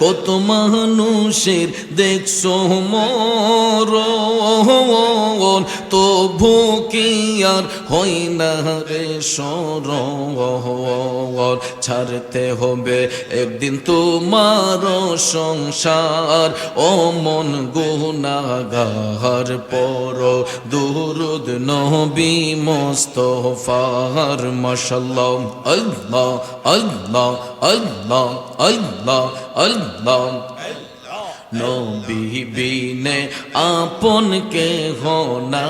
কত মানুষের দেখছ মরণ তো কি আর হয় না রে সরণ ছাড়তে হবে একদিন তোমার সংসার ও মন গুনাগার পর। দুরুদ নবী মোস্তফার, মাশাল্লাহ, আল্লাহ আল্লাহ। আল্লাহ আল্লাহ আল্লাহ। নবী বিনে আপন কে হোনা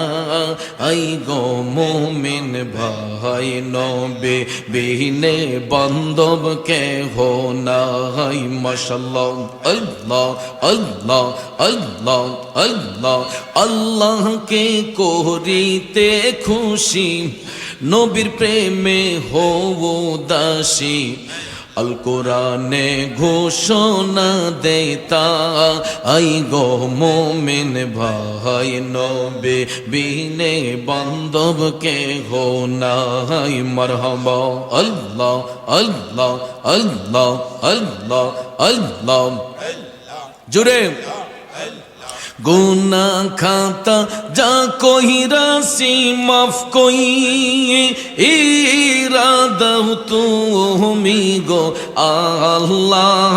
আই গো মোমিন ভাই নবী বিনে বান্ধব কে হোনা হাই মাশাল্লাহ আল্লাহ আল্লাহ আল্লাহ আল্লাহ। আল্লাহকে করিতে খুশি, নবীর প্রেমে হো দাসী। আল কোরআনে ঘোষণা দেতা আই গো মোমিন ভাই, নবে বিনে বান্ধব কে হো নাই, মরহবা, আল্লাহ আল্লাহ আল্লাহ আল্লাহ আল্লাহ। জুড়ে। গুনা খাতা যা কহিরাসি মাফ কই ইরাদাও তুমি গো আল্লাহ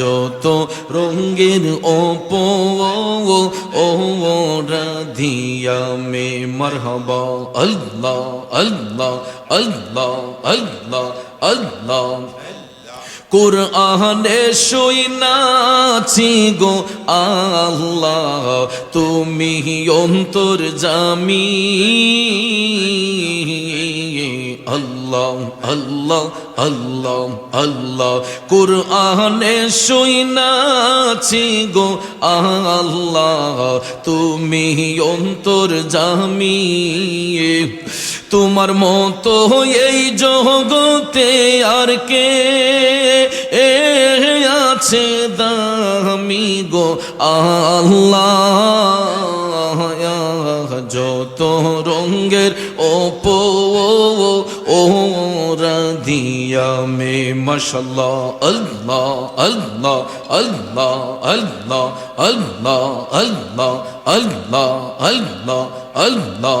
যত রঙ্গের ওপো ও রাধিয়া মে মরহবা আল্লাহ আল্লাহ আল্লাহ আল্লাহ আল্লাহ কোরআনে শুইনাছি গো আল্লাহ, তুমি অন্তর জামি। আল্লাহ আল্লাহ আল্লাহ আল্লাহ, কোরআনে শুইনাছি গো আল্লাহ, তুমি অন্তর জামি। তোমার মতো এই জগতে আর কে? এ আছে দামি গো আল্লাহ। যত রঙ্গের ওপো ও রাধিয়া মে, মশাল্লাহ আল্লাহ আল্লাহ আল্লাহ আল্লাহ আল্লাহ আল্লাহ আল্লাহ। আল্লাহ আল্লাহ।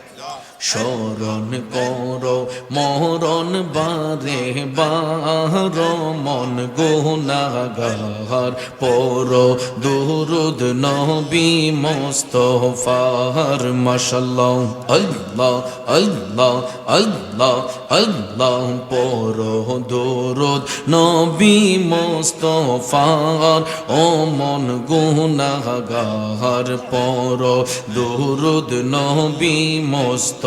স্মরণ করো, মরণ বারে বার, মন গুনাগার পর দুরুদ নবী মোস্তফার, মাশাল্লাহ, আল্লাহ আল্লাহ আল্লাহ আল্লাহ পর দুরুদ নবী মোস্তফার, ও মন গুনাগার পর দুরুদ নবী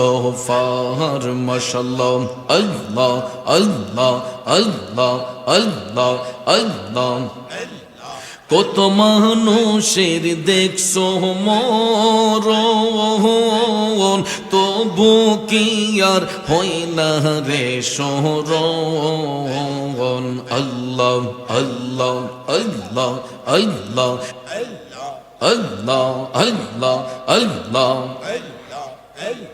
মোস্তফার মাশাল্লাহ, আল্লাহ আল্লাহ আল্লাহ আল্লাহ আল্লাহ। কত মানুষের দেখছ মরণ, তবু কি আর হয় না রে শরণ আল্লাহ আল্লাহ আল্লাহ আল্লাহ। আল্লাহ আল্লাহ আল্লাহ আল্লাহ।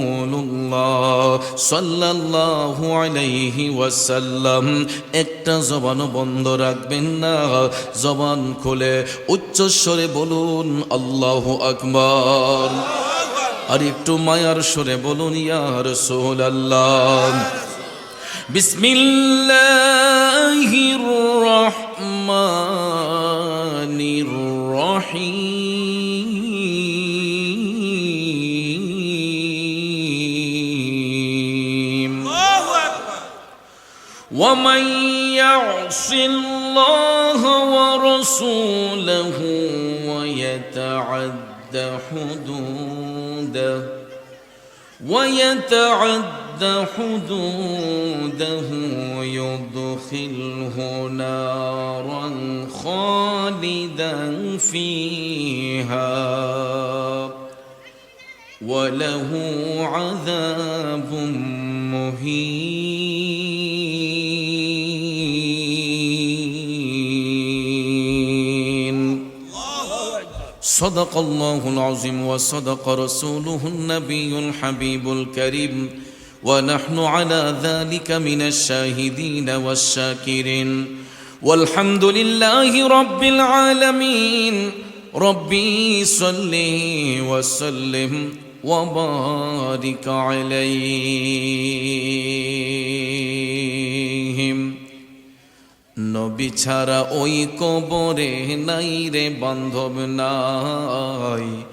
সাল্লাল্লাহু আলাইহি ওয়াসাল্লাম, একটা জবান বন্ধ রাখবেন না। জবান খুলে উচ্চস্বরে বলুন, আল্লাহু আকবার। আর একটু মায়ার স্বরে বলুন, ইয়া রাসূলুল্লাহ। বিসমিল্লাহির রহমানির রহিম। ومن يعص الله ورسوله ويتعد حدوده ويتعد حدوده يدخله نارا خالدا فيها وله عذاب مهين صدق الله العظيم وصدق رسوله النبي الحبيب الكريم. ونحن على ذلك من الشاهدين والشاكرين. والحمد لله رب العالمين. ربي صل وسلم وبارك عليهم. নবী ছাড়া ওই কবরে নাই রে বান্ধব নাই।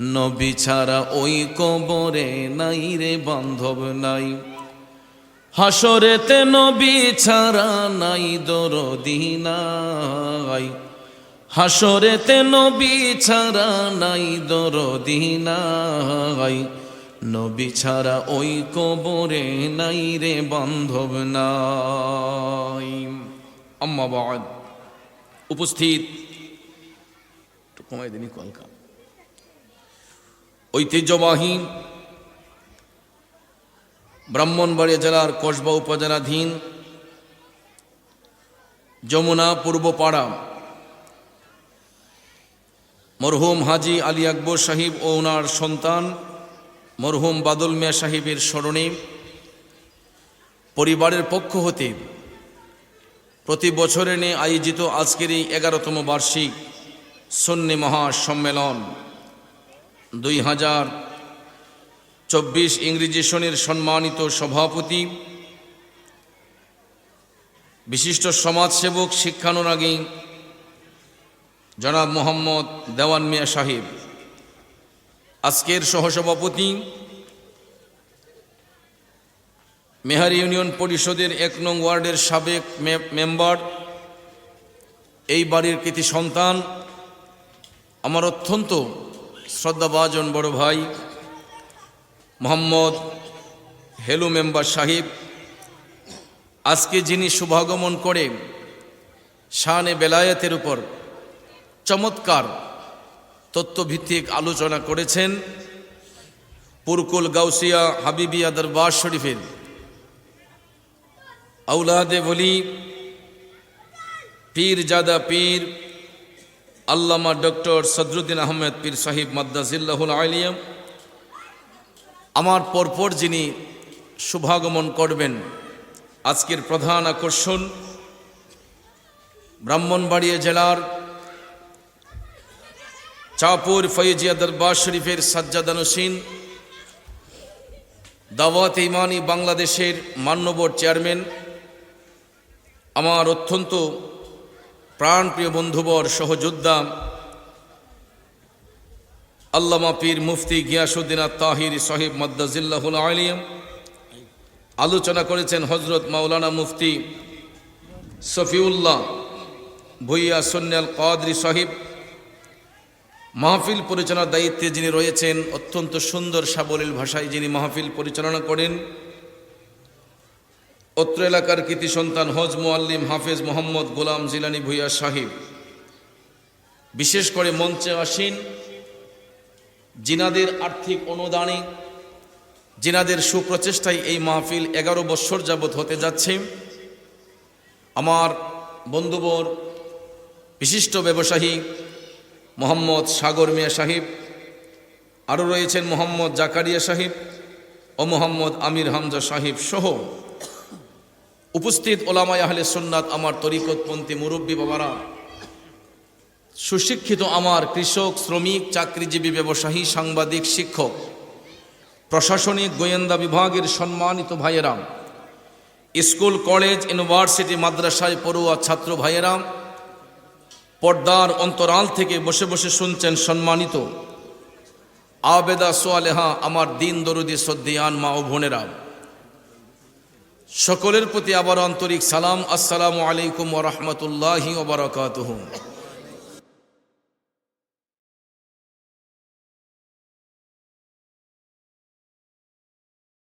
নবী ছাড়া ওই কবরে নাই রে বান্ধব নাই। হাসরেতে নবী ছাড়া নাই দরদি নাই। হাসরেতে নবী ছাড়া নাই দরদি নাই। নবী ছাড়া ওই কবরে নাই রে বান্ধব নাই। আম্মা বাদ। উপস্থিত। কমাই দিনই কলকা ঐতিহ্যবাহী ব্রাহ্মণবাড়িয়া জেলার কসবা উপজেলাধীন যমুনা পূর্বপাড়া মরহুম হাজি আলী আকবর সাহিব ও ওনার সন্তান মরহুম বাদল মিয়া সাহিবের স্মরণে পরিবারের পক্ষ হতে প্রতি বছরে নিয়ে আয়োজিত আজকের এই এগারোতম বার্ষিক সন্নি মহাসম্মেলন। দুই হাজার চব্বিশ ইংরেজি সনের সম্মানিত সভাপতি, বিশিষ্ট সমাজসেবক শিক্ষানুরাগী জনাব মোহাম্মদ দেওয়ান মিয়া সাহেব, আজকের সহসভাপতি মেহার ইউনিয়ন পরিষদের এক নং ওয়ার্ডের সাবেক মেম্বার, এই বাড়ির কৃতি সন্তান, আমার অত্যন্ত শ্রদ্ধাভাজন বড় ভাই মোহাম্মদ হেলু মেম্বার সাহিব। আজকে যিনি শুভাগমন করে শানে বেলায়েতের উপর চমৎকার তত্ত্বভিত্তিক আলোচনা করেছেন পুরকুল গাউসিয়া হাবিবিয়া দরবার শরীফের। আউলাদে বলি পীর জাদা পীর, আল্লামা ডক্টর সদরুদ্দিন আহমেদ পীর সাহিব মাদ্দাজিল্লাহুল আলিয়াম আমার পরপর যিনি শুভাগমন করবেন, আজকের প্রধান আকর্ষণ ব্রাহ্মণবাড়িয়া জেলার চাপুর ফয়েজিয়া দরবার শরীফের সাজ্জাদানুসীন দাওয়াত ইমানি বাংলাদেশের মান্যবর চেয়ারম্যান আমার অত্যন্ত প্রাণপ্রিয় বন্ধুবর সহযোদ্ধা আল্লামা পীর মুফতি গিয়াসুদ্দিন তাহির সাহিব মদ্দাজিল্লাহুল আলিয়াম আলোচনা করেছেন হজরত মাওলানা মুফতি সফিউল্লাহ ভুইয়া সন্ন্যাল কাদরি সাহিব। মাহফিল পরিচালনার দায়িত্বে যিনি রয়েছেন, অত্যন্ত সুন্দর সাবলীল ভাষায় যিনি মাহফিল পরিচালনা করেন অত্র এলাকার কৃতি সন্তান হজ মোয়াল্লিম হাফেজ মোহাম্মদ গোলাম জিলানি ভুইয়া সাহিব। বিশেষ করে মঞ্চে আসীন। জিনাদের আর্থিক অনুদানে, জিনাদের সুপ্রচেষ্টায় এই মাহফিল এগারো বৎসর যাবৎ হতে যাচ্ছে। আমার বন্ধুবর, বিশিষ্ট ব্যবসায়ী মোহাম্মদ সাগর মিয়া সাহিব, আরও রয়েছেন মোহাম্মদ জাকারিয়া সাহিব ও মোহাম্মদ আমির হামজা সাহিব সহ উপস্থিত ওলামাই আহলে সুন্নাত আমার তরিকতপন্থী মুরব্বী বাবারা, সুশিক্ষিত আমার কৃষক, শ্রমিক, চাকরিজীবী, ব্যবসায়ী, সাংবাদিক, শিক্ষক, প্রশাসনিক গোয়েন্দা বিভাগের সম্মানিত ভাইয়েরাম, স্কুল, কলেজ, ইউনিভার্সিটি, মাদ্রাসায় পড়ুয়া ছাত্র ভাইয়েরাম, পর্দার অন্তরাল থেকে বসে বসে শুনছেন সম্মানিত আবেদা সোয়ালেহা আমার দিন দরুদি সদ্দিয়ান মা ও বোনেরা সকলের প্রতি আবার আন্তরিক সালাম আসসালামু আলাইকুম ওরহমতুল্লাহি ওবরাকাতুহ